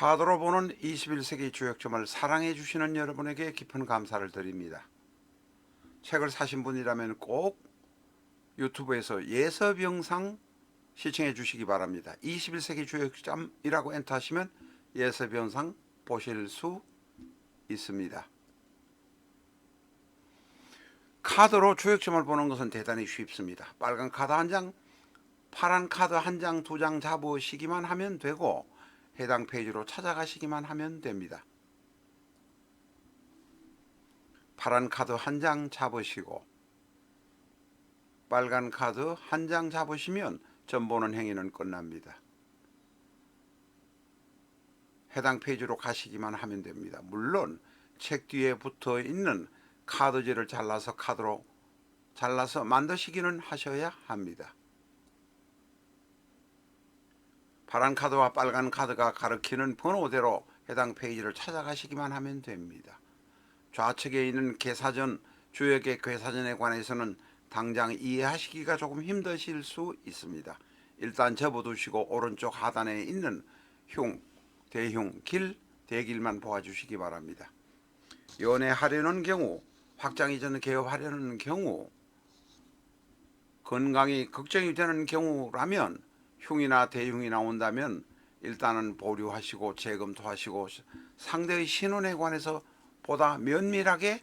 카드로 보는 21세기 주역점을 사랑해 주시는 여러분에게 깊은 감사를 드립니다. 책을 사신 분이라면 꼭 유튜브에서 예습 영상 시청해 주시기 바랍니다. 21세기 주역점이라고 엔터하시면 예습 영상 보실 수 있습니다. 카드로 주역점을 보는 것은 대단히 쉽습니다. 빨간 카드 한 장, 파란 카드 한 장, 두 장 잡으시기만 하면 되고 해당 페이지로 찾아가시기만 하면 됩니다. 파란 카드 한 장 잡으시고 빨간 카드 한 장 잡으시면 점 보는 행위는 끝납니다. 해당 페이지로 가시기만 하면 됩니다. 물론 책 뒤에 붙어 있는 카드지를 잘라서 카드로 잘라서 만드시기는 하셔야 합니다. 파란 카드와 빨간 카드가 가리키는 번호대로 해당 페이지를 찾아가시기만 하면 됩니다. 좌측에 있는 개사전, 주역의 괴사전에 관해서는 당장 이해하시기가 조금 힘드실 수 있습니다. 일단 접어두시고 오른쪽 하단에 있는 흉, 대흉, 길, 대길만 보아주시기 바랍니다. 연애하려는 경우, 확장 이전 개업하려는 경우, 건강이 걱정이 되는 경우라면 흉이나 대흉이 나온다면 일단은 보류하시고 재검토하시고 상대의 신원에 관해서 보다 면밀하게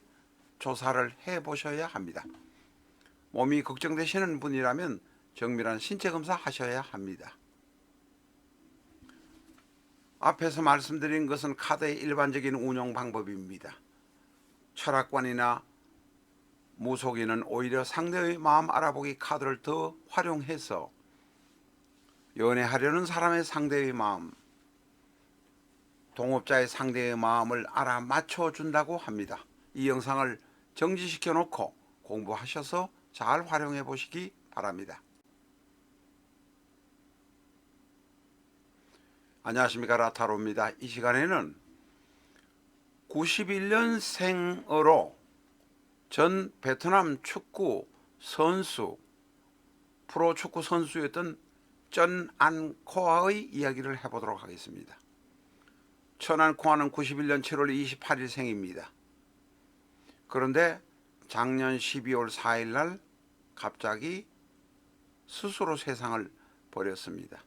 조사를 해 보셔야 합니다. 몸이 걱정되시는 분이라면 정밀한 신체 검사 하셔야 합니다. 앞에서 말씀드린 것은 카드의 일반적인 운용 방법입니다. 철학관이나 무속인은 오히려 상대의 마음 알아보기 카드를 더 활용해서 연애하려는 사람의 상대의 마음, 동업자의 상대의 마음을 알아맞혀 준다고 합니다. 이 영상을 정지시켜 놓고 공부하셔서 잘 활용해 보시기 바랍니다. 안녕하십니까 라타로입니다. 이 시간에는 91년생으로 전 베트남 축구 선수 프로 축구 선수였던 전 안코아의 이야기를 해보도록 하겠습니다. 천 안코아는 91년 7월 28일 생입니다. 그런데 작년 12월 4일 날 갑자기 스스로 세상을 버렸습니다.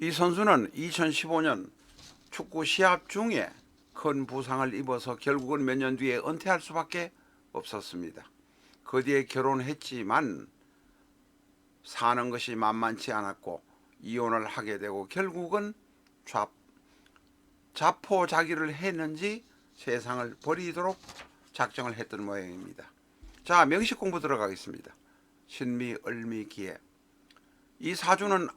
이 선수는 2015년 축구 시합 중에 큰 부상을 입어서 결국은 몇 년 뒤에 은퇴할 수밖에 없었습니다. 그 뒤에 결혼했지만 사는 것이 만만치 않았고 이혼을 하게 되고 결국은 좌, 자포자기를 했는지 세상을 버리도록 작정을 했던 모양입니다. 자 명식 공부 들어가겠습니다. 신미, 을미, 기해 이 사주는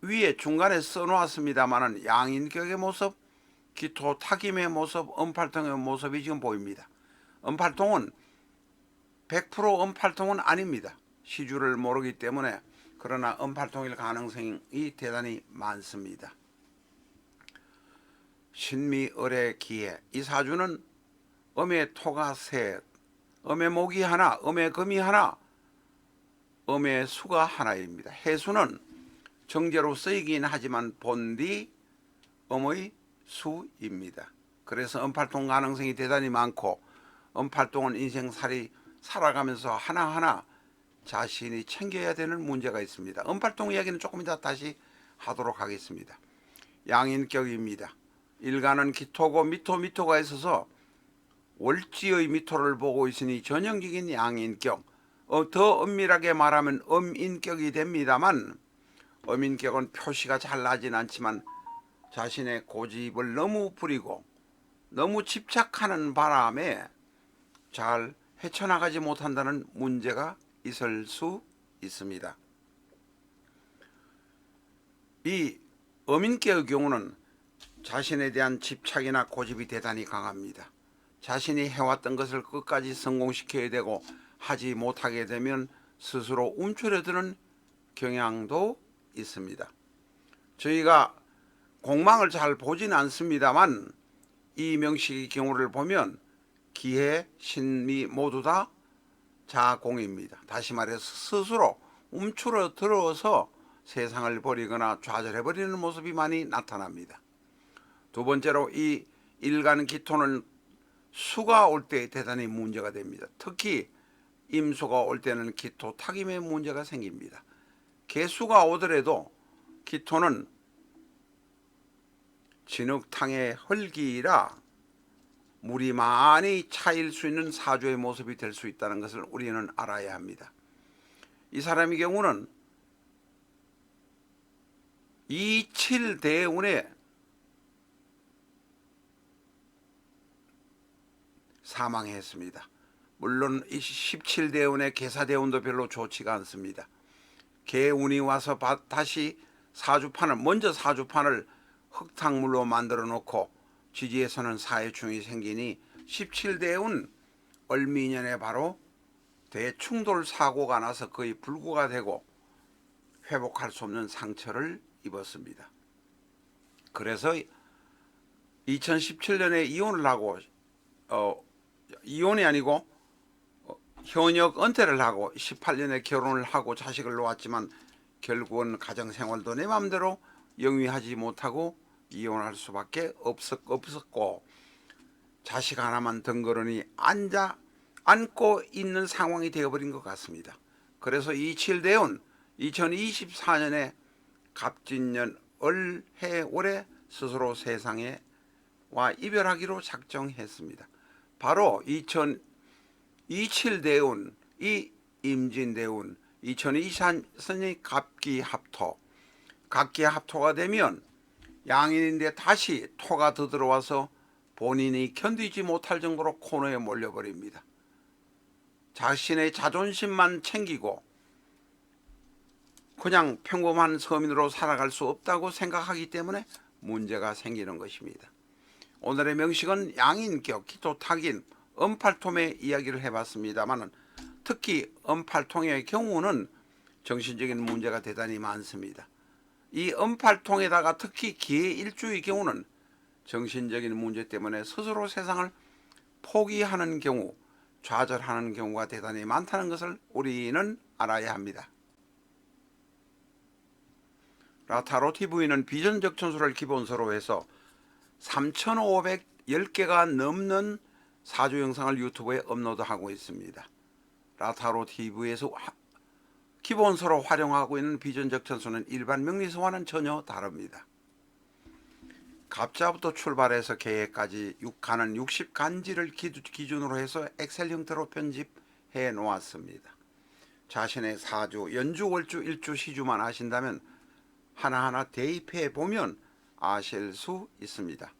위에 중간에 써놓았습니다만은 양인격의 모습, 기토 타김의 모습, 음팔통의 모습이 지금 보입니다. 음팔통은 100% 음팔통은 아닙니다. 시주를 모르기 때문에 그러나 음팔통일 가능성이 대단히 많습니다. 신미을의 기해 이 사주는 음의 토가 셋, 음의 목이 하나, 음의 금이 하나, 음의 수가 하나입니다. 해수는 정제로 쓰이긴 하지만 본디 음의 수입니다. 그래서 음팔통 가능성이 대단히 많고 음팔통은 인생살이 살아가면서 하나하나 자신이 챙겨야 되는 문제가 있습니다. 음팔통 이야기는 조금 이따 다시 하도록 하겠습니다. 양인격입니다. 일간은 기토고 미토 미토가 있어서 월지의 미토를 보고 있으니 전형적인 양인격. 어, 더 엄밀하게 말하면 음인격이 됩니다만 음인격은 표시가 잘 나진 않지만 자신의 고집을 너무 부리고 너무 집착하는 바람에 잘 헤쳐나가지 못한다는 문제가 있을 수 있습니다. 이 어민계의 경우는 자신에 대한 집착이나 고집이 대단히 강합니다. 자신이 해왔던 것을 끝까지 성공시켜야 되고 하지 못하게 되면 스스로 움츠려드는 경향도 있습니다. 저희가 공망을 잘 보진 않습니다만 이 명식의 경우를 보면 기해, 신미 모두 다 자공입니다. 다시 말해서 스스로 움츠러 들어서 세상을 버리거나 좌절해 버리는 모습이 많이 나타납니다. 두 번째로 이 일간 기토는 수가 올 때 대단히 문제가 됩니다. 특히 임수가 올 때는 기토 타김에 문제가 생깁니다. 개수가 오더라도 기토는 진흙탕의 흙이라 물이 많이 차일 수 있는 사주의 모습이 될 수 있다는 것을 우리는 알아야 합니다. 이 사람의 경우는 이칠대운에 사망했습니다. 물론 이 17대운의 계사대운도 별로 좋지가 않습니다. 개운이 와서 바- 다시 사주판을 먼저 사주판을 흙탕물로 만들어 놓고 지지에서는 사해충이 생기니 17대운 얼미년에 바로 대충돌 사고가 나서 거의 불구가 되고 회복할 수 없는 상처를 입었습니다. 그래서 2017년에 이혼을 하고 어, 이혼이 아니고 어, 현역 은퇴를 하고 18년에 결혼을 하고 자식을 놓았지만 결국은 가정 생활도 내 마음대로 영위하지 못하고 이혼할 수밖에 없었, 없었고 자식 하나만 덩그러니 앉아 안고 있는 상황이 되어버린 것 같습니다. 그래서 이 칠대운 2024년에 갑진년 을해 올해 스스로 세상에 와 이별하기로 작정했습니다. 바로 2027대운 이 임진대운 2024년이 갑기합토 갑기합토가 되면 양인인데 다시 토가 더 들어와서 본인이 견디지 못할 정도로 코너에 몰려버립니다. 자신의 자존심만 챙기고 그냥 평범한 서민으로 살아갈 수 없다고 생각하기 때문에 문제가 생기는 것입니다. 오늘의 명식은 양인격, 기토탁인, 음팔통의 이야기를 해봤습니다만 특히 음팔통의 경우는 정신적인 문제가 대단히 많습니다. 이 음팔통에다가 특히 기일주의 경우는 정신적인 문제 때문에 스스로 세상을 포기하는 경우, 좌절하는 경우가 대단히 많다는 것을 우리는 알아야 합니다. 라타로 TV는 비전적 천수를 기본서로 해서 3,510개가 넘는 사주 영상을 유튜브에 업로드하고 있습니다. 라타로 TV에서 기본서로 활용하고 있는 비전적 천수는 일반 명리서와는 전혀 다릅니다. 갑자부터 출발해서 계획까지 가는 60간지를 기준으로 해서 엑셀 형태로 편집해 놓았습니다. 자신의 사주, 연주, 월주, 일주, 시주만 아신다면 하나하나 대입해 보면 아실 수 있습니다.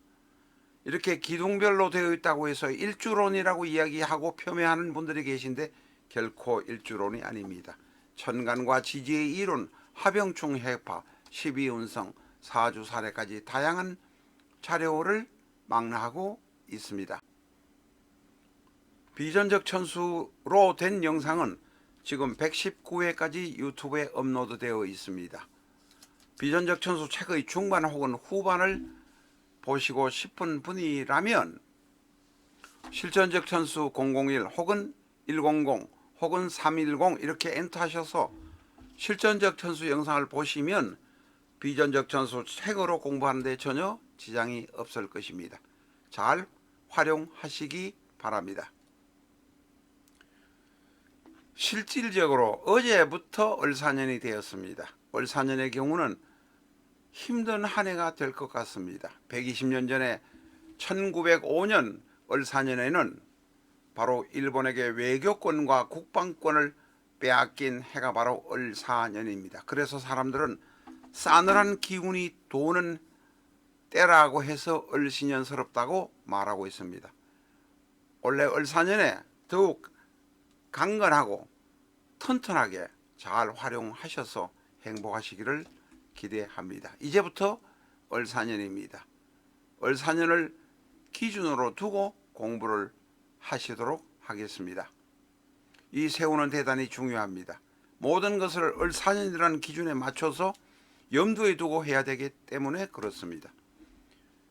이렇게 기둥별로 되어 있다고 해서 일주론이라고 이야기하고 폄훼하는 분들이 계신데 결코 일주론이 아닙니다. 천간과 지지의 이론, 합영충 해파, 12운성, 사주 사례까지 다양한 자료를 망라하고 있습니다. 비전적 천수로 된 영상은 지금 119회까지 유튜브에 업로드되어 있습니다. 비전적 천수 책의 중반 혹은 후반을 보시고 싶은 분이라면 실전적 천수 001 혹은 100 혹은 310 이렇게 엔터 하셔서 실전적 천수 영상을 보시면 비전적 천수 책으로 공부하는데 전혀 지장이 없을 것입니다. 잘 활용하시기 바랍니다. 실질적으로 어제부터 을사년이 되었습니다. 을사년의 경우는 힘든 한 해가 될 것 같습니다. 120년 전에 1905년 을사년에는 바로 일본에게 외교권과 국방권을 빼앗긴 해가 바로 을사년입니다. 그래서 사람들은 싸늘한 기운이 도는 때라고 해서 을신년스럽다고 말하고 있습니다. 원래 을사년에 더욱 강건하고 튼튼하게 잘 활용하셔서 행복하시기를 기대합니다. 이제부터 을사년입니다. 을사년을 기준으로 두고 공부를 하시도록 하겠습니다. 이 세우는 대단히 중요합니다. 모든 것을 을사년이라는 기준에 맞춰서 염두에 두고 해야 되기 때문에 그렇습니다.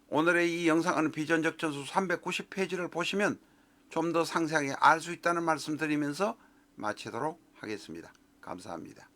오늘의 이 영상은 비전적 전수 390페이지를 보시면 좀 더 상세하게 알 수 있다는 말씀 드리면서 마치도록 하겠습니다. 감사합니다.